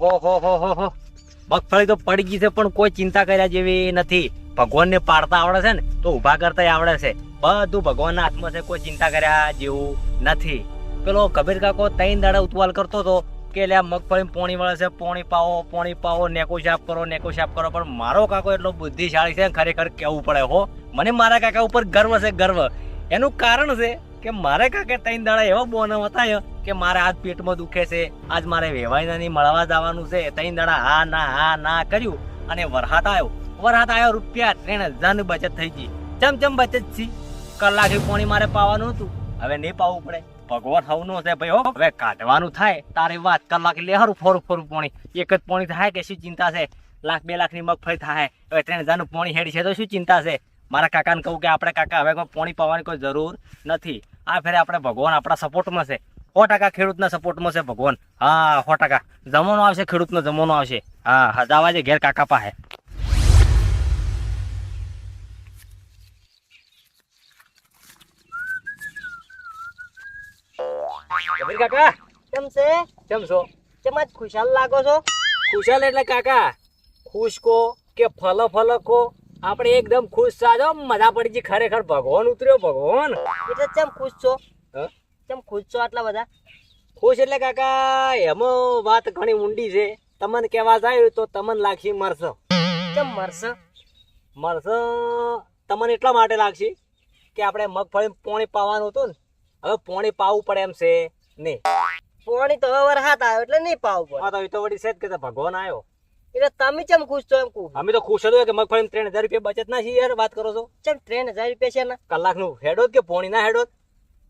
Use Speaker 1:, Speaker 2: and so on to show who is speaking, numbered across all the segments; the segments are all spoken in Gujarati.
Speaker 1: ઓહો હો હો હો હો. મગફળી તો પડી ગઈ છે, પણ કોઈ ચિંતા કર્યા જેવી નથી. ભગવાનને પાડતા આવડે છે ને, તો ઊભા કરતા આવડે છે. બધું ભગવાનના હાથમાં છે, કોઈ ચિંતા કર્યા જેવું નથી. પેલો કબીર કાકો ત્રણ દાડા ઉતવાલ કરતો હતો કે લે મગફળી પોણી વળે છે, પોણી પાવો પોણી પાવો, નેકો સાફ કરો, નેકો સાફ કરો. પણ મારો કાકો એટલો બુદ્ધિશાળી છે ખરેખર કેવું પડે હો? મને મારા કાકા ઉપર ગર્વ છે, ગર્વ. એનું કારણ છે કે મારે કાકે ત્રણ દાડા એવો બોન બતાવ્યો કે મારે આજ પેટમાં દુખે છે, આજ મારે વેવાઈના ની મળવા જવાનું છે. ત્રણ દાડા હા, ના હા, ના કર્યું અને વરહાત આવ્યો વરહાત આવ્યો રૂપિયા ત્રણ હજારની બચત થઈ ગઈ. ચમ ચમ બચત છી. કલાકે પોણી મારે પાવાનું હતું. હવે નહીં પાવું પડે. ભગવાન હવનો છે ભાઈ હો. હવે કાઢવાનું થાય. તારી વાત કલાકે લે હારું, ફોરું ફોરું પોણી. એક જ પોણી થાય કે શું ચિંતા છે? લાખ, બે લાખની મગફળી થાય. હવે ત્રણ હજારનું પોણી હેડી છે તો શું ચિંતા છે? મારા કાકાને કહું કે આપણે કાકા, હવે કોઈ પોણી પાવાની કોઈ જરૂર નથી. આ ફેરે આપણે ભગવાન આપણા સપોર્ટમાં છે. સો ટકા ખેડૂતના સપોર્ટમાં છે ભગવાન. હા સો ટકા. જમવાનો આવશે ખેડૂતનો જમવાનો આવશે. હા હજાવા છે ઘેર કાકા પાસે. કાકા?
Speaker 2: કેમ છે?
Speaker 1: કેમ છો?
Speaker 2: કેમ આજ ખુશાલ લાગો છો?
Speaker 1: ખુશાલ એટલે કાકા. ખુશ કો કે ફલ ફલ કો આપણે એકદમ ખુશ સાજો મજા પડી ગઈ ખરેખર. ભગવાન ઉતર્યો ભગવાન.
Speaker 2: એટલે કેમ ખુશ છો? કેમ ખુશ છો આટલા બધા?
Speaker 1: ખુશ એટલે કાકા એમાં વાત ઘણી ઊંડી છે. તમને કહેવા જાય તો તમને લાગશે મરસો.
Speaker 2: કેમ મરશે
Speaker 1: મરસો તમને એટલા માટે લાગશે કે આપણે મગફળી પોણી પાવાનું હતું ને. હવે પોણી પાવું પડે એમ છે. નહીં.
Speaker 2: પોણી તો હવે વરસાદ આવ્યો એટલે નહીં પાવું
Speaker 1: હા તો એ તો વળી છે જ કે ભગવાન આવ્યો.
Speaker 2: પડે એટલે તમે કેમ ખુશ છો એમ કહું
Speaker 1: અમે તો ખુશ હતો કે મગફળી ત્રણ હજાર રૂપિયા બચત ના છે યાર વાત કરો છો?
Speaker 2: ચમ ત્રણ હજાર રૂપિયા છે ને?
Speaker 1: કલાકનું હેડો જ કે પોણી ના હેડો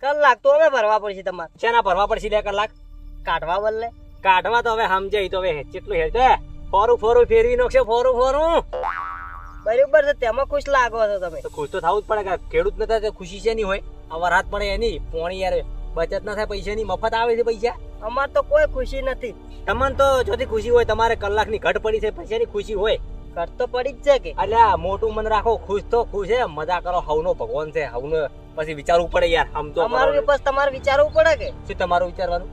Speaker 2: કલાક તો હવે ભરવા પડશે તમારે.
Speaker 1: શેના ભરવા પડશે લે કલાક?
Speaker 2: કાઢવા બદલે
Speaker 1: કાઢવા તો હવે સમજાય તો હવે કેટલું હેડ. છે ફોરું ફોરું ફેરવી નાખશે ફોરું ફોરું.
Speaker 2: બરોબર છે તેમાં ખુશ લાગો છો તમે.
Speaker 1: ખુશ તો થવું જ પડે કે ખેડૂત નતા ખુશી છે નહીં હોય? આ વરસાદ પડે એની. પોણી યાર બચત ના થાય પૈસાની મફત આવે છે પૈસા.
Speaker 2: અમાર તો કોઈ ખુશી નથી.
Speaker 1: તમને તો જોથી ખુશી હોય તમારે કલાકની ઘટ પડી છે પૈસાની ખુશી હોય.
Speaker 2: ઘટ તો પડી જ છે કે.
Speaker 1: અલ્યા મોટું મન રાખો ખુશ તો ખુશ છે મજા કરો હવનો ભગવાન છે હવનો પછી વિચારવું પડે યાર આમ તો
Speaker 2: અમારું બસ તમારે વિચારવું પડે કે.
Speaker 1: શું તમારું વિચારવાનું?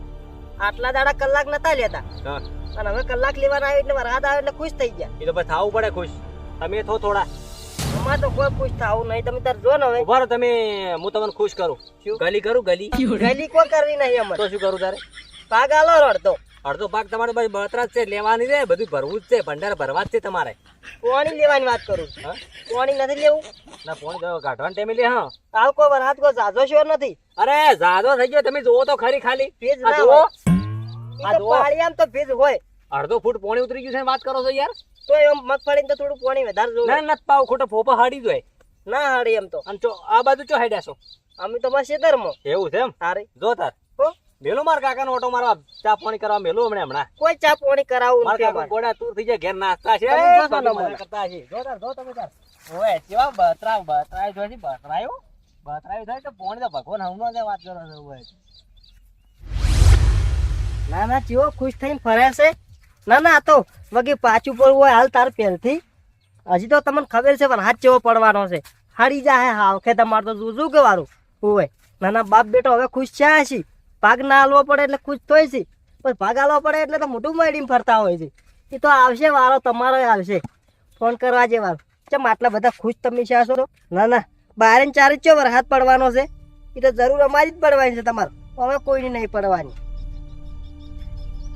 Speaker 2: આટલા દાડા કલાક નતા લેતા. અને હવે કલાક લેવાના આવ્યો એટલે રાત આવ્યો એટલે ખુશ થઈ ગયા.
Speaker 1: એ તો બસ થવું પડે ખુશ. તમે થો થોડા.
Speaker 2: અમાર તો કોઈ ખુશ થવું નહીં. તમે તાર જો ને હવે.
Speaker 1: ઊભા તમે હું તમને ખુશ કરું. ગલી કરું ગલી?
Speaker 2: ગલી કોઈ કરવી નહીં અમારે.
Speaker 1: તો શું કરું તારે?
Speaker 2: ભાગ આલો અડધો.
Speaker 1: અડધો પાક તમારે બળતરા છે લેવાની છે બધું ભરવું જ છે ભંડાર ભરવા જ છે તમારે.
Speaker 2: પોણી લેવાની વાત કરું.
Speaker 1: હા?
Speaker 2: પોણી નથી લેવું?
Speaker 1: ના ફોન કાઢવાનું ટાઈમે લે હા.
Speaker 2: હાલ કો વરાત કો જાજો શ્યોર નથી?
Speaker 1: અરે જાજો થઈ ગયો તમે જોવો તો ખરી ખાલી.
Speaker 2: ભેજ ના
Speaker 1: જુઓ. આ
Speaker 2: તો
Speaker 1: જુઓ.
Speaker 2: પાળિયામાં તો ભેજ હોય.
Speaker 1: અડધો ફૂટ પોણી ઉતરી ગયું છે વાત કરો છો યાર?
Speaker 2: તો એમ મગફળી તો થોડું પોણી વધારે
Speaker 1: ના
Speaker 2: જોવે.
Speaker 1: ના પાવ ખોટો ફોફા હાડી જોય
Speaker 2: ના હાડી એમ તો.
Speaker 1: અને આ બાજુ ચો હાડ્યા છો?
Speaker 2: અમે તો બસ ખેતરમાં.
Speaker 1: એવું છે એમ?
Speaker 2: તારે
Speaker 1: જો તાર.
Speaker 2: હો?
Speaker 1: મેલો માર કાકાનો ઓટો મારવા ચા પાણી કરવા મેલો હમણાં હમણાં.
Speaker 2: કોઈ ચા પાણી કરાવું
Speaker 1: માર કાકા ગોડા તૂર થઈ જાય ઘેર નાસ્તા છે. કરતા છે જો તાર જો તમે તાર ઓય કેવા બતરા બતરાય જો છે બતરાયો? બતરાયો થાય તો પોણી તો ભગવાન હમનો જ વાત કરો છો ઓય.
Speaker 2: ના ના ચેવો ખુશ થઈને ફરે છે. ના ના તો વગી પાછું પડવું હોય હાલ તાર પહેલથી. હજી તો તમને ખબર છે પણ હાથ ચેવો પડવાનો છે. હારી જાય હા વખતે તમારે તો જોજું કે વારું હોય ના ના બાપ બેટો હવે ખુશ છે છે ભાગ ના હાલવો પડે એટલે ખુશ થાય છે. પણ ભાગ હાલવો પડે એટલે તો મોટું મેળીને ફરતા હોય છે. એ તો આવશે, વારો તમારો આવશે. ફોન કરવા જે વારો. ચમ આટલા બધા ખુશ તમે છે છો ના ના. બારે ચાર જ ચો વરસાદ પડવાનો છે. એ તો જરૂર અમારી જ પડવાની છે તમારે. હવે કોઈની નહીં પડવાની.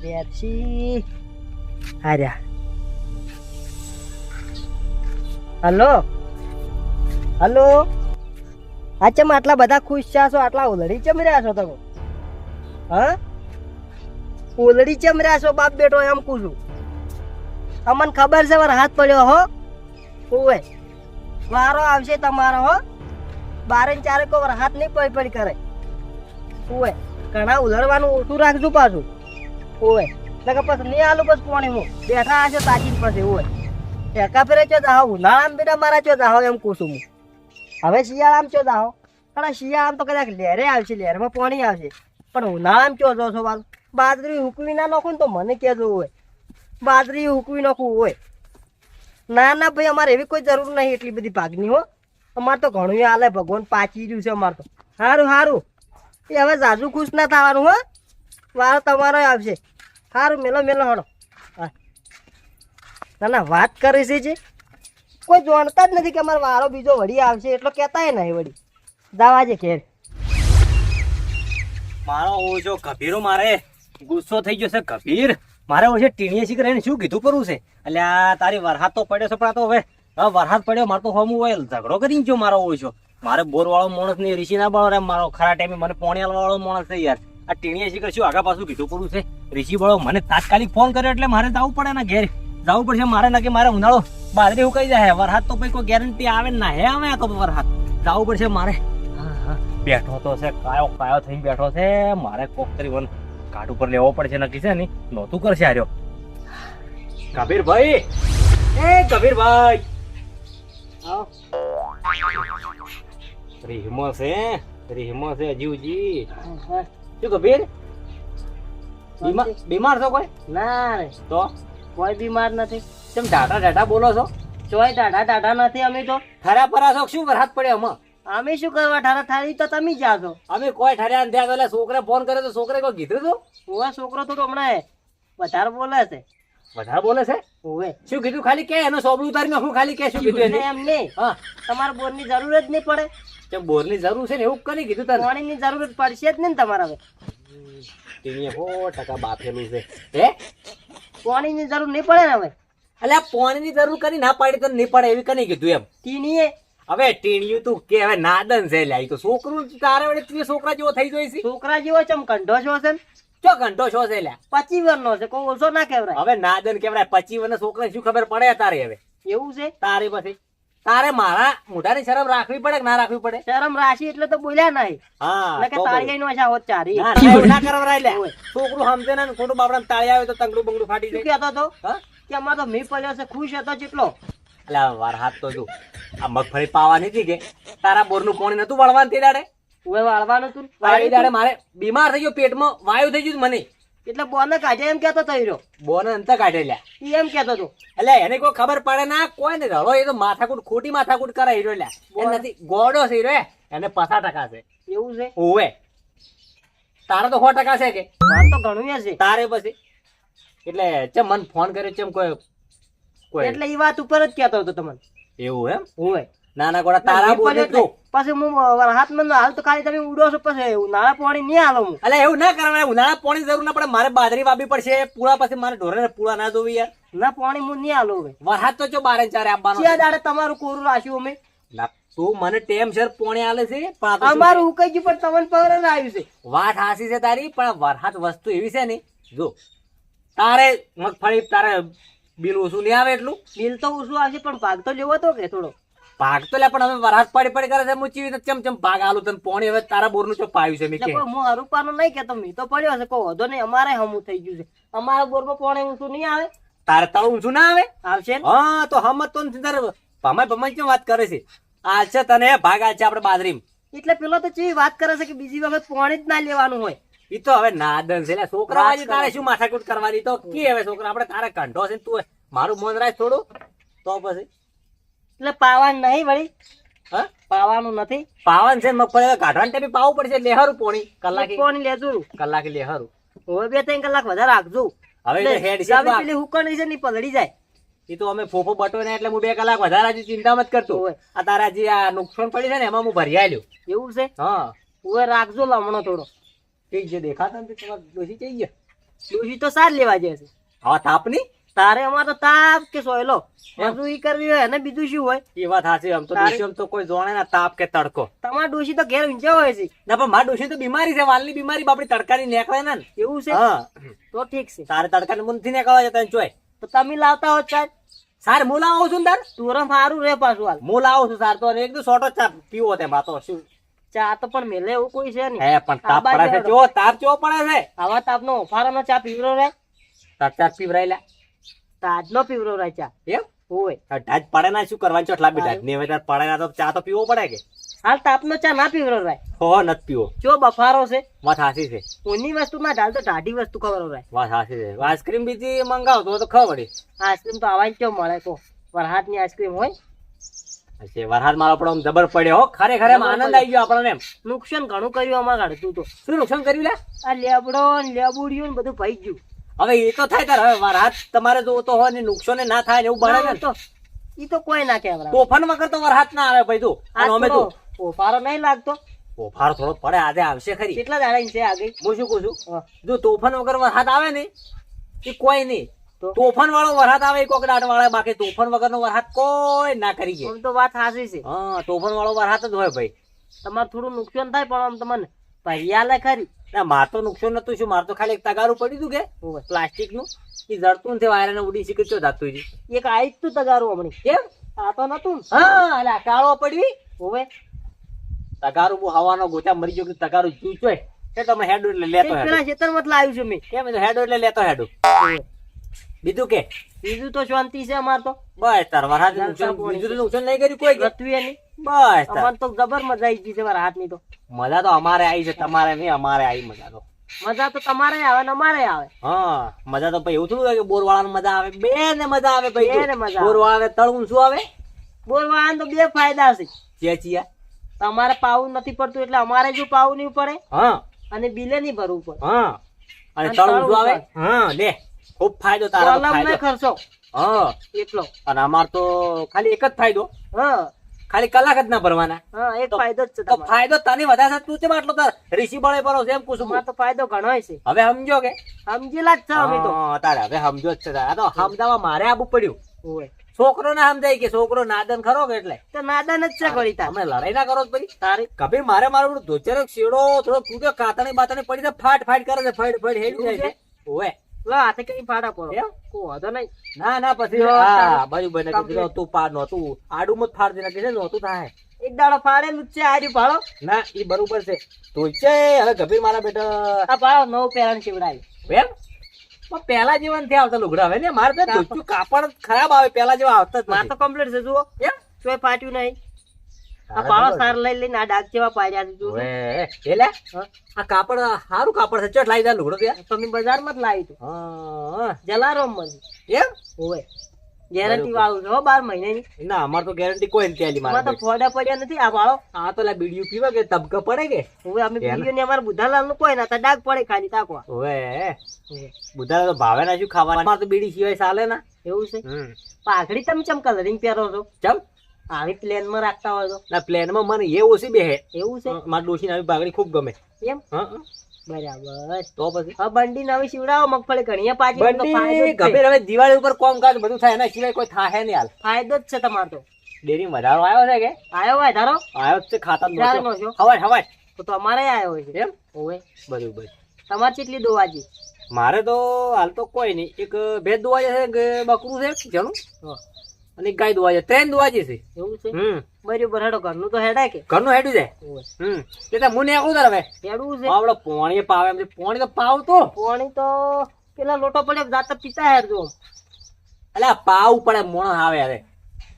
Speaker 2: બેસી હાર્યા. હલો? હલો? આ ચમ આટલા બધા ખુશ છો? આટલા ઉધડી ચમ રહ્યા છો તમે? હા? ઓલડી ચમ છો, બાપ બેટો, એમ કું છું. અમને ખબર છે, મારે હાથ પડ્યો, હો. ઓવે વારો આવશે તમારો, હો. બારે ચારે કો હાથ નહીં પડી પડી કરે. ઓવે ઘણા ઉલરવાનું ઓછું રાખજો પાછું. ઓવે એટલે પછી નહીં આલું બસ પોણી હું. બેઠા હશે તાજી પછી ઓવે એકા ફેરે ચો જાહો ઉનાળામાં બેટા મારા ચો જાહો એમ કહું છું હવે શિયાળામાં ચો જાહો પણ શિયાળામાં તો કદાચ લહેરે આવશે લહેરમાં પાણી આવશે. પણ નામ ચો જો છો? બાજુ બાજરી હુકવી ના નાખું તો મને કહેજો હોય બાજરી હુકવી નાખવું હોય ના ના ભાઈ, અમારે એવી કોઈ જરૂર નહીં એટલી બધી ભાગની, હો. અમારે તો ઘણું હાલે ભગવાન પાછી રહ્યું છે અમારે તો. સારું સારું એ હવે જાજુ ખુશ ના થવાનું, હો. વારો તમારો આવશે. સારું મેલો મેલો હડો ના ના, વાત કરે છે કોઈ જાણતા જ નથી કે અમારો વારો બીજો વળી આવશે, એટલો કહેતાય નહીં વળી. દાવા છે ઘેર.
Speaker 1: મારો ઓછો કભીરો મારે. ગુસ્સો થઈ ગયો છે કભીર મારે ઓછે ટીણીએસી શીખર શું કીધું કરવું છે? એટલે આ તારી વરસાદ તો પડ્યો છે પણ આ હવે વરસાદ પડ્યો, મારે તો હમું હોય ઝઘડો કરીને જો મારો ઓછો. મારે બોર વાળો માણસ ને ઋષિ ના બાળો મારો ખરા ટાઈમે મને પોણિયાલ વાળો માણસ છે યાર. આ ટીણીએ કરે શું? આગા પાછું કીધું કરવું છે. ઋષિ વાળો મને તાત્કાલિક ફોન કર્યો એટલે મારે જવું પડે ને ઘેર. જવું પડશે મારે ના કે મારે ઉનાળો બાદરી ઉકાઈ જાય. વરસાદ તો પછી કોઈ ગેરંટી આવે ના. હે આવે આ તો વરસાદ. જવું પડશે મારે. બેઠો તો છે કાયો કાયો થઈને બેઠો છે. મારે કોક કરી વન કાટ ઉપર લેવો પડશે નક્કી છે ને? નહોતું કરશે આર્યો. કબીરભાઈ એ કબીરભાઈ. રીહમો છે રીહમો છે જીવજી. શું કબીર બીમાર બીમાર છો કોઈ?
Speaker 2: ના
Speaker 1: તો?
Speaker 2: કોઈ બીમાર નથી.
Speaker 1: તમે ટાટા ટાટા બોલો છો?
Speaker 2: ચોય ટાઢા ટાઢા નથી અમે તો.
Speaker 1: ખરા પરા છો શું વરસાદ પડ્યો અમે
Speaker 2: અમે શું કરવા ઠારા ઠારી તો તમે જ છો
Speaker 1: અમે કોઈ ઠાર્યા ને ત્યાં તો એટલે છોકરે ફોન કર્યો તો છોકરે કોઈ કીધું તું?
Speaker 2: ઓવે છોકરો તો હમણાં વધારે બોલે છે.
Speaker 1: વધારે બોલે છે?
Speaker 2: ઓવે.
Speaker 1: શું કીધું? ખાલી કે એનો સોબલું ઉતારી હું ખાલી કે શું કીધું એને?
Speaker 2: એમ નહીં
Speaker 1: હા.
Speaker 2: તમારે બોરની જરૂર જ નહીં પડે.
Speaker 1: કેમ બોરની જરૂર છે ને એવું કરી કીધું તને?
Speaker 2: પાણીની જરૂરત પડશે જ નહીં ને તમારે હવે.
Speaker 1: ટીણીએ હો ટકા બાફેલું છે. હે?
Speaker 2: પાણીની જરૂર નહીં પડે ને હવે.
Speaker 1: એટલે પાણીની જરૂર કરી ના પાડી તો નહીં પડે એવી કની કીધું એમ?
Speaker 2: તીનીએ
Speaker 1: હવે ટીણિયું તું કે હવે નાદન છે લ્યા. તો છોકરું તારે વડે તું છોકરા જેવો થઈ જોઈ છે.
Speaker 2: છોકરા જેવો ચમ કંઢો છો છે
Speaker 1: ચો કંઢો છો છે લ્યા?
Speaker 2: પચી વર્ષનો છે કોઈ ઓછો ના કેવરાય
Speaker 1: હવે નાદન કેવરાય પચી વર્ષના છોકરા શું ખબર પડે તારે હવે?
Speaker 2: એવું છે?
Speaker 1: તારે પછી? તારે મારા મોઢાની શરમ રાખવી પડે કે ના રાખવી પડે?
Speaker 2: શરમ રાશી એટલે તો બોલ્યા નહીં.
Speaker 1: હા
Speaker 2: કે
Speaker 1: તો
Speaker 2: તાળી નો છે હોત ચારી.
Speaker 1: ના, કરવરાય
Speaker 2: લે
Speaker 1: છોકરું સમજે ને ખોટું બાપડા તાળી આવે તો તંગડું બંગડું ફાટી જાય.
Speaker 2: કહેતો તો કે અમારો મી પડ્યો છે ખુશ હતો જેટલો
Speaker 1: એટલે વાર હાથ તો તું આ મગફળી પાવાની હતી કે તારા બોરનું પાણી નતું વાળવાનું તે દાડે?
Speaker 2: હવે વાળવાનું તું
Speaker 1: વાળી દાડે મારે બીમાર થઈ ગયો પેટમાં વાયુ થઈ ગયું મને.
Speaker 2: એટલે બોને કાઢે એમ કેતો થઈ રહ્યો
Speaker 1: બોને અંત કાઢે લ્યા
Speaker 2: એમ કેતો તું.
Speaker 1: એટલે એને કોઈ ખબર પડે ના કોઈ ને રડો એ તો માથાકૂટ ખોટી માથાકૂટ કરે હીરો લ્યા એ નથી ગોડો છે હીરો એને પચાસ ટકા છે.
Speaker 2: એવું છે?
Speaker 1: ઓવે. તારે તો સો ટકા છે કે?
Speaker 2: મારે તો ઘણું છે.
Speaker 1: તારે પછી? એટલે ચમ મને ફોન કર્યો ચમ કોઈ
Speaker 2: એટલે એ વાત ઉપર જ કેતો હતો તમને.
Speaker 1: એવું એમ?
Speaker 2: હોય
Speaker 1: નાના ગોડા તારા બોલે તો.
Speaker 2: પછી હું હાથમાં હાલ તો ખાલી તમે ઉડો છો પછી નાળા પાણી નહીં હાલો હું.
Speaker 1: એટલે એવું ના કરવાનું ઉનાળા પાણી જરૂર ના પડે મારે બાજરી વાવી પડશે પૂળા પછી મારે ઢોરે પૂળા ના જોવી યાર.
Speaker 2: ના પાણી હું નહીં હાલો હવે.
Speaker 1: વરસાદ તો જો બારે ચારે આપવાનો
Speaker 2: છે. દાડે તમારું કોરું રાખ્યું અમે.
Speaker 1: તું મને ટેમ સર પોણી આલે છે પણ
Speaker 2: અમારું ઉકાઈ ગયું પણ તમને પગર જ આવ્યું છે.
Speaker 1: વાત હાસી છે તારી પણ વરસાદ વસ્તુ એવી છે ને જો તારે મગફળી તારે બિલ ઓછું નહીં આવે એટલું?
Speaker 2: બિલ તો ઓછું આવશે પણ ભાગ તો લેવો તો કે થોડો?
Speaker 1: ભાગ તો લે પણ હવે વરસાદ પડી પડી કરે છે હું ચીવી ચમ ચમ ભાગ આલું તને પોણી હવે તારા બોરનું ચો પાયું છે મેં કે?
Speaker 2: હું હરુપાનો નહીં કેતો મી તો પડ્યો છે કોઈ વધો નહીં અમારે હમું થઈ ગયું છે. અમારા બોરમાં પોણી ઊંચું નહીં આવે.
Speaker 1: તારે તારું ઊંચું ના આવે?
Speaker 2: આવશે
Speaker 1: હા તો હમત તો તારે ભમાઈ ભમાઈ કેમ વાત કરે છે? આ છે તને ભાગ આ છે આપણે બાદરીમ
Speaker 2: એટલે પેલો તો ચેવી વાત કરે છે કે બીજી વખત પોણી જ ના લેવાનું હોય.
Speaker 1: ઈ તો હવે નાદન છે છોકરા આજે તારે શું માથાકૂટ કરવાની? તો કે હવે છોકરા આપણે તારે કંઠો છે તું મારું મન રાખ થોડું. તો પછી?
Speaker 2: એટલે પાવાન નહીં વળી.
Speaker 1: હા?
Speaker 2: પાવાનું નથી.
Speaker 1: પાવન છે મગફળી કાઢવાનું ટાઈમે પાવું પડશે લેહરું પોણી. કલાકે
Speaker 2: પાણી લેતું
Speaker 1: કલાકે લેહરું.
Speaker 2: હવે બે ત્રણ કલાક વધારે રાખજો.
Speaker 1: હવે હેડ છે
Speaker 2: પેલી હુકણી છે ને ઈ જાય.
Speaker 1: એ તો અમે ફોફો બટો ને એટલે હું બે કલાક વધારે હજી ચિંતા મત કરતો. આ તારા જે આ નુકસાન પડ્યું છે ને એમાં હું ભરી આલ્યો
Speaker 2: એવું છે?
Speaker 1: હા.
Speaker 2: હવે રાખજો લમણો થોડો.
Speaker 1: ઠીક છે દેખાતા નથી તમારે ડોશી જઈ ગયા?
Speaker 2: ડોશી તો સાર લેવા જાય છે.
Speaker 1: હવે તાપની
Speaker 2: તારે અમાર તો તાપ કે સોયલો મજૂરી કરવી હોય અને બીજું શું હોય?
Speaker 1: એ વાત સાચી આમ તો
Speaker 2: તારે-
Speaker 1: આમ તો કોઈ જોણે ના તાપ કે તડકો.
Speaker 2: તમાર ડોશી તો ઘેર ઊંચા હોય છે.
Speaker 1: ના પણ મારી ડોશી તો બીમારી છે વાલની બીમારી બાપડી તડકાની નીકળે ને
Speaker 2: એવું છે?
Speaker 1: હા.
Speaker 2: તો ઠીક છે.
Speaker 1: તારે તડકાની મુંથી નીકળવા જતા ચોય.
Speaker 2: તો તમે લાવતા હોત ચાલ
Speaker 1: સાર હું લાવું છું ને તાર?
Speaker 2: તુરમ સારું રે પાછું હાલ.
Speaker 1: હું લાવું છું સાર તો એકદમ એક દો સોટો ચા પીવો તે માતો શું?
Speaker 2: ચા તો પણ મેલે એવું કોઈ છે નહીં.
Speaker 1: હે પણ તાપ પડે છે. જો તાપ જો પડે છે.
Speaker 2: આવા તાપનો ઓફારાનો ચા પીવરો રે.
Speaker 1: તાપ ચાપ તાજ
Speaker 2: નો પીવરો રે ચા.
Speaker 1: એમ?
Speaker 2: હોય
Speaker 1: ઢાજ પડે ના શું કરવાનું ચોટલા બી ઢાજ ને હવે તાર પડે ના તો ચા તો પીવો પડે કે?
Speaker 2: હાલ તાપનો ચા ના પીવરો રે.
Speaker 1: હો નથી પીવો.
Speaker 2: જો બફારો છે.
Speaker 1: વાત હાસી છે.
Speaker 2: ઊની વસ્તુ માં ઢાલ તો ઢાઢી વસ્તુ ખબર રહે
Speaker 1: વાત હાસી છે. આઈસ્ક્રીમ બીજી મંગાવ તો ખબર પડી.
Speaker 2: આઈસ્ક્રીમ તો આવા જ કેવું મળે કો વરહાદની આઈસ્ક્રીમ હોય.
Speaker 1: હશે વરસાદ મારો આપણો આમ જબર પડ્યો હો. ખરેખર એમ આનંદ આવી ગયો આપણને
Speaker 2: નુકસાન ઘણું કર્યું અમારે ગાડતું તો
Speaker 1: શું નુકસાન કર્યું લે?
Speaker 2: આ લેબડો ને લેબુડિયું ને બધું ભાઈ ગયું.
Speaker 1: હવે એ તો થાય તાર હવે વરસાદ તમારે જો તો હોય ને નુકસાન ના થાય ને એવું બને
Speaker 2: ને તો ઈ તો કોઈ ના કહેવાય.
Speaker 1: તોફાન વગર તો વરસાદ ના આવે ભાઈ તું. અમે તો.
Speaker 2: ઓફારો નહીં લાગતો.
Speaker 1: ઓફાર થોડો પડે આજે આવશે ખરી.
Speaker 2: કેટલા દાડા છે આગળ
Speaker 1: હું શું કહું છું? જો તોફાન વગર વરસાદ આવે ને એ કોઈ નહીં.
Speaker 2: તો?
Speaker 1: તોફાન વાળો વરસાદ આવે કોક દાટ વાળા બાકી તોફાન વગરનો વરસાદ કોઈ ના કરી ગયો
Speaker 2: તો વાત સાચી છે.
Speaker 1: હા તોફાન વાળો વરસાદ જ હોય ભાઈ.
Speaker 2: તમારે થોડું નુકસાન થાય પણ આમ તમને ભરિયાલે ખરી.
Speaker 1: ના માર તો નુકસાન નતું શું? માર તો ખાલી એક તગારું પડ્યું હતું કે? પ્લાસ્ટિકનું એ જડતું નથી વાયર ને ઉડી શીખે ચો જાતું
Speaker 2: એક આઈ તું તગારું હમણાં.
Speaker 1: કેમ?
Speaker 2: આ તો નતું
Speaker 1: હા અલા કાળો પડવી
Speaker 2: હોવે
Speaker 1: તગારું બહુ હવાનો ગોચા મરી ગયો કે તગારું ચૂચોય એ તમે હેડો એટલે લેતો હેડો.
Speaker 2: પેલા ખેતરમાં જ લાવ્યું છું મેં.
Speaker 1: કેમ? હેડો એટલે લેતો હેડો. બીજું કે?
Speaker 2: બીજું તો શાંતિ છે અમાર તો.
Speaker 1: બસ તાર વરસાદ બીજું તો નુકસાન નહીં કર્યું કોઈ?
Speaker 2: ગતવી એની.
Speaker 1: બસ
Speaker 2: અમાર તો જબર મજા આવી ગઈ છે મારા હાથની તો.
Speaker 1: મજા તો અમારે આવી છે તમારે નહીં અમારે આવી મજા તો.
Speaker 2: મજા તો તમારે આવે ને અમારે આવે.
Speaker 1: હા મજા તો ભાઈ એવું થોડું કે બોર વાળાને મજા આવે. બે ને મજા આવે ભાઈ
Speaker 2: બેને મજા આવે.
Speaker 1: બોર વાળા તળવું શું આવે?
Speaker 2: બોલવા તો બે ફાયદા છે.
Speaker 1: ચેચિયા.
Speaker 2: તમારે પાવું નથી પડતું એટલે અમારે જો પાવું નહીં પડે
Speaker 1: હા.
Speaker 2: અને બિલે નહીં ભરવું પડે.
Speaker 1: હા. અને
Speaker 2: અને
Speaker 1: તળવું શું આવે? હા લે. ખૂબ ફાયદો તારા ફાયદો.
Speaker 2: ખર્ચો.
Speaker 1: હા.
Speaker 2: એટલો.
Speaker 1: અને અમાર તો ખાલી એક જ ફાયદો.
Speaker 2: હા.
Speaker 1: ખાલી કલાક જ ના ભરવાના.
Speaker 2: હા એક ફાયદો જ છે
Speaker 1: તો ફાયદો તને વધારે તું ચેમ આટલો તાર ઋષિ બળે ભરો છે એમ કુસુમ
Speaker 2: તો ફાયદો ઘણો છે.
Speaker 1: હવે સમજો કે?
Speaker 2: સમજેલા જ છે અમે તો.
Speaker 1: તારે હવે સમજો જ છે તારે. આ તો સમજાવવા મારે આબુ પડ્યું.
Speaker 2: ઓય.
Speaker 1: છોકરો ના સમજાય કે છોકરો નાદન ખરો કે એટલે?
Speaker 2: તો નાદન જ છે તાર
Speaker 1: અમે લડાઈ ના કરો પછી.
Speaker 2: તારી.
Speaker 1: કભી મારે મારું ધોચરો શેડો થોડો તૂટ્યો કાતણી બાતણી પડી ફાટ ફાટ કરે છે ફાટ ફાટ હેડી જાય છે?
Speaker 2: લો હાથે કઈ ફાડા પડો
Speaker 1: એમ?
Speaker 2: વાંધો નહીં.
Speaker 1: ના ના પછી હા બાજુ બને
Speaker 2: complete.
Speaker 1: તું પાડ નહોતું. આડું મત ફાડ દે કે નહોતું થાય.
Speaker 2: એક દાડો ફાડેલું જ છે આર્યું
Speaker 1: ના એ બરોબર છે. તું છે હવે ગભીર મારા બેટા.
Speaker 2: આ પાડો નવ પેરણ શિવડાવી
Speaker 1: એમ? પેલા જીવનથી આવતા લુગડા હવે ને મારે તો કાપડ ખરાબ આવે પેલા જેવા આવતા જ
Speaker 2: માર તો કમ્પ્લીટ છે જુઓ.
Speaker 1: એમ?
Speaker 2: તોય ફાટ્યું નહીં. આ
Speaker 1: બરોબર.
Speaker 2: સાર લઈ લઈને આ ડાક જેવા પાડ્યા છે જુઓ.
Speaker 1: ઓવે, આ કાપડ સારું કાપડ છે. ચટ લાવી દે લુગડો ત્યાં.
Speaker 2: તો બજારમાં જ લાવી તું
Speaker 1: હા,
Speaker 2: જલારામમાં
Speaker 1: એમ?
Speaker 2: હોય ગેરંટી વાળું છે હો બાર મહિનાની.
Speaker 1: ના અમાર તો ગેરંટી કોઈ નથી આલી
Speaker 2: એમાં તો ફોડા પડ્યા નથી આ વાળો.
Speaker 1: આ તો લા બીડીયું પીવે કે તબકા પડે કે?
Speaker 2: હવે અમે? બીડીઓ ને અમારે બુધાલાલનું કોઈ ના તા ડાક પડે ખાલી તાકવા
Speaker 1: ઓવે બુધા તો ભાવે ના શું ખાવા. અમાર તો બીડી સિવાય ચાલે ના.
Speaker 2: એવું છે? પાઘડી તમે ચમ કલરિંગ પહેરો છો?
Speaker 1: ચમ?
Speaker 2: આવી પ્લેનમાં રાખતા હોય તો?
Speaker 1: ના પ્લેનમાં મને એ ઓછી બેહે.
Speaker 2: એવું છે?
Speaker 1: મારા ડોશીને આવી ભાગડી ખૂબ ગમે.
Speaker 2: એમ?
Speaker 1: હા. હા.
Speaker 2: બરાબર.
Speaker 1: તો પછી?
Speaker 2: હવે બંડી નવી શિવડાવો મગફળી પાછી
Speaker 1: બંડી હવે દિવાળી ઉપર કામકાજ બધું થાય એના સિવાય કોઈ થાય નહીં હાલ.
Speaker 2: ફાયદો જ છે તમારો તો.
Speaker 1: ડેરી વધારો આવ્યો છે કે?
Speaker 2: આવ્યો હોય ધારો?
Speaker 1: આવ્યો છે ખાતા
Speaker 2: ક્યારે
Speaker 1: હવાય હવાય.
Speaker 2: તો તમારે આવ્યો છે.
Speaker 1: એમ?
Speaker 2: ઓવે.
Speaker 1: બરોબર.
Speaker 2: તમારે કેટલી દોવાજી
Speaker 1: મારે તો હાલ તો કોઈ નહીં. એક ભેદ દુવા છે કે બકરું છે? જણું અને ગાય દુવા છે ત્રણ દુવા છે
Speaker 2: એવું છે?
Speaker 1: હમ.
Speaker 2: બરાબર હેડો ઘરનું તો હેડાય કે.
Speaker 1: ઘરનું હેડું જાય હમ. એટલે મને આવું તાર હવે.
Speaker 2: હેડવું છે.
Speaker 1: આપડે પોણી પાવે એમ પોણી તો પાવ તો
Speaker 2: પોણી તો પેલા લોટો પડે જાતા પીતા હેર જો
Speaker 1: એટલે પાવ પડે મોણ આવે અરે.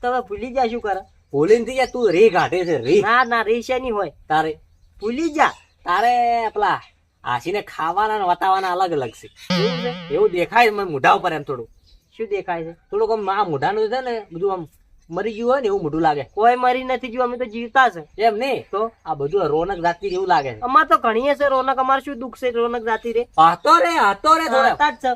Speaker 2: તમે ભૂલી જા શું કરે
Speaker 1: ભૂલીને થઈ જાય તું રી કાઢે છે રી.
Speaker 2: ના ના છે નહીં હોય.
Speaker 1: તારે.
Speaker 2: ભૂલી જા.
Speaker 1: તારે પેલા હાસીને ખાવાના ને વતાવાના અલગ અલગ છે.
Speaker 2: એવું છે?
Speaker 1: એવું દેખાય મને મોઢા ઉપર એમ થોડું.
Speaker 2: શું દેખાય છે?
Speaker 1: થોડુંક આમ આ મોઢાનું છે ને બધું આમ મરી ગયું હોય ને એવું મોઢું લાગે.
Speaker 2: કોઈ મરી નથી ગયું અમે તો જીવતા છે.
Speaker 1: એમ નહીં?
Speaker 2: તો
Speaker 1: આ બધું રોનક જાતિ એવું લાગે છે.
Speaker 2: અમાર તો ઘણી છે રોનક અમારે શું દુઃખ છે રોનક જાતિ રે?
Speaker 1: હાથો રે હાથો રે થોડે.
Speaker 2: જ છે.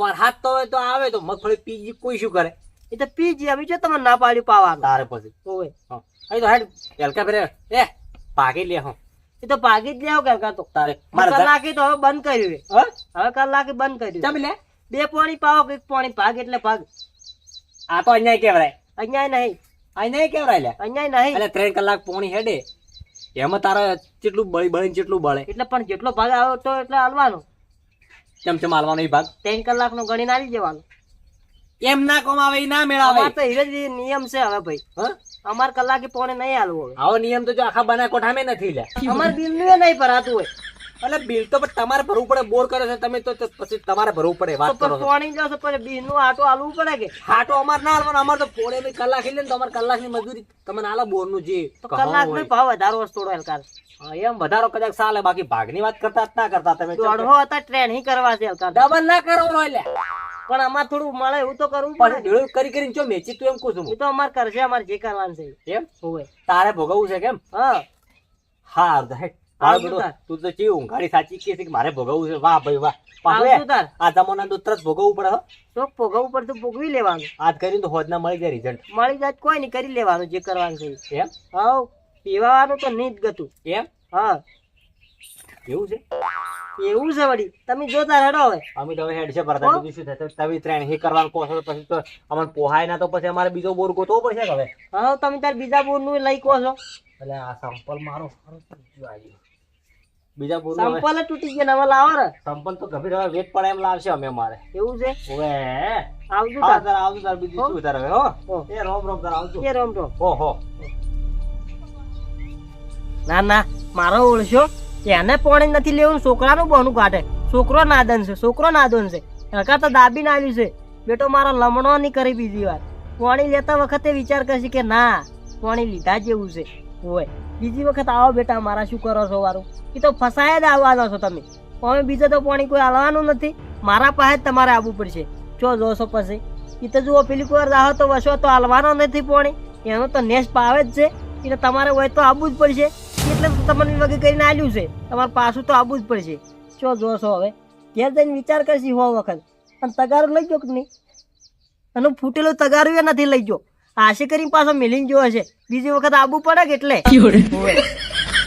Speaker 1: વરસાદ તો હોય તો આવે તો મગફળી પીજી કોઈ શું કરે?
Speaker 2: એ તો પી જી અમે જો તમે ના પાડ્યું પાવા
Speaker 1: તારે પછી.
Speaker 2: ઓવે.
Speaker 1: હા. તો હેડ એલકા ફેરે. એ પાકી લે હો.
Speaker 2: એ તો ભાગી જ લેવો કે તો.
Speaker 1: તારે
Speaker 2: કલાકે તો હવે બંધ કર્યું? હવે કલાકે બંધ કર્યું
Speaker 1: ચમ લે?
Speaker 2: બે પાણી પાવો કે પાણી ભાગ એટલે ભાગ.
Speaker 1: આ તો અહીંયા કેવરાય
Speaker 2: અહીંયા નહીં.
Speaker 1: અહીંયા કેવરાય લે.
Speaker 2: અહીંયા નહીં.
Speaker 1: એટલે ત્રણ કલાક પોણી હેડે. એમાં તારા કેટલું બળી બળી કેટલું બળે.
Speaker 2: એટલે પણ જેટલો ભાગ આવ્યો તો એટલે હાલવાનો.
Speaker 1: ચમ ચમ હાલવાનો એ ભાગ?
Speaker 2: ત્રણ કલાક નો ગણીને આવી જવાનો.
Speaker 1: એમ ના કોમ આવે એ ના મેળાવે.
Speaker 2: આ તો હીરે જ નિયમ છે હવે ભાઈ.
Speaker 1: હ?
Speaker 2: અમાર કલાકે પોણે નહીં હાલવો
Speaker 1: આવો નિયમ તો જો આખા બના કોઠામાં નથી લે.
Speaker 2: અમાર બિલનું નહીં ભરાતું હોય.
Speaker 1: એટલે બિલ તો તમારે ભરવું પડે બોર કરે છે તમે તો પછી તમારે ભરવું પડે વાત કરો
Speaker 2: પણ જશે પછી બિલનું આટો આલવું પડે કે?
Speaker 1: આટો અમાર ના આલવાનો અમાર તો પોળે બી કલાક લે ને તો અમાર કલાકની મજૂરી. તમને આલા બોરનું જે
Speaker 2: કલાક. નો ભાવ વધારો હશે થોડો હલકાર
Speaker 1: એમ વધારો કદાચ ચાલે બાકી ભાગની વાત કરતા ના કરતા તમે.
Speaker 2: દોઢો હતા ટ્રેન હી કરવા છે હલકાર
Speaker 1: ડબલ ના કરો એટલે.
Speaker 2: પણ અમાર થોડું મળે એવું તો કરવું પણ
Speaker 1: ભેળું કરી કરીને જો મેચી તું એમ કહું છું
Speaker 2: તો અમાર કરશે અમારે જે કરવાનું છે.
Speaker 1: એમ?
Speaker 2: હોય
Speaker 1: તારે ભોગવવું છે કેમ?
Speaker 2: હા.
Speaker 1: હા હેટ. મારો બેટો તું તો ચેવી ઊંઘાડી સાચી કહે છે કે મારે ભોગવવું છે? વાહ ભાઈ વાહ. પાછું
Speaker 2: આવજો
Speaker 1: એ,
Speaker 2: તાર.
Speaker 1: આ જમાના તો તરત ભોગવવું પડે
Speaker 2: તો ભોગવવું પડતું ભોગવી લેવાનું.
Speaker 1: આજ કરીને તો હોદના મળી જાય રિઝલ્ટ
Speaker 2: મળી જાય કોઈ નહીં કરી લેવાનું જે કરવાનું છે
Speaker 1: એમ?
Speaker 2: હવ પીવાનું તો નહીં જ ગતું.
Speaker 1: એમ?
Speaker 2: હા.
Speaker 1: એવું છે?
Speaker 2: એવું છે વળી. તમે જોતા હેડો હવે.
Speaker 1: અમે તો હવે હેડ છે ભરતા. બીજું શું થશે તમે ત્રણ હે કરવાનું કહો છો પછી તો અમને પોહાય ના તો પછી અમારે બીજો બોર ગોતવો પડશે હવે?
Speaker 2: હા તમે તાર બીજા બોરનું લઈ કહો છો.
Speaker 1: એટલે આ સંપલ મારો સારો આજે. બીજા બોર
Speaker 2: સંપલ તૂટી ગયા નવા લાવો ને.
Speaker 1: સંપલ તો ગભીર હવે વેટ પડે એમ લાવશે અમે મારે
Speaker 2: એવું છે?
Speaker 1: ઓએ
Speaker 2: આવજો તાર.
Speaker 1: આવજો તાર બીજું શું તાર હવે હો. એ રોમ રોમ તાર આવજો.
Speaker 2: કે રોમ રોમ.
Speaker 1: હો હો.
Speaker 2: ના ના મારો ઓળશો. એને પાણી નથી લેવું છોકરાનું બોનું કાઢે. છોકરો નાદન છે છોકરો નાદન છે. હકા તો દાબી નાલ્યું છે. બેટો મારો લમણો નહીં કરી બીજી વાર. પાણી લેતા વખતે વિચાર કરશે કે ના પાણી લીધા જેવું છે. હોય બીજી વખત આવો બેટા, મારા શું કરો છો વારું? એ તો ફસાયા જ આવવાના છો તમે. હવે બીજે તો પાણી કોઈ આવવાનું નથી. મારા પાસે જ તમારે આવવું પડશે. જો જોશો પછી. એ તો જુઓ, પેલી કોઈ રાહો તો વસો તો હાલવાનો નથી પાણી. એનો તો નેસ પાવે જ છે. એટલે તમારે હોય તો આવવું જ પડશે. એટલે તમને વગર કરીને આવ્યું છે. તમારે પાછું તો આવવું જ પડશે. જો જોશો હવે. ઘેર જઈને વિચાર કરશી હો વખત. અને તગારું લઈ જો કે નહીં? અને ફૂટેલું તગારું એ નથી લઈ જો આશે કરીને પાછો મિલીને જો હશે. બીજી વખત આવવું પડે કે એટલે.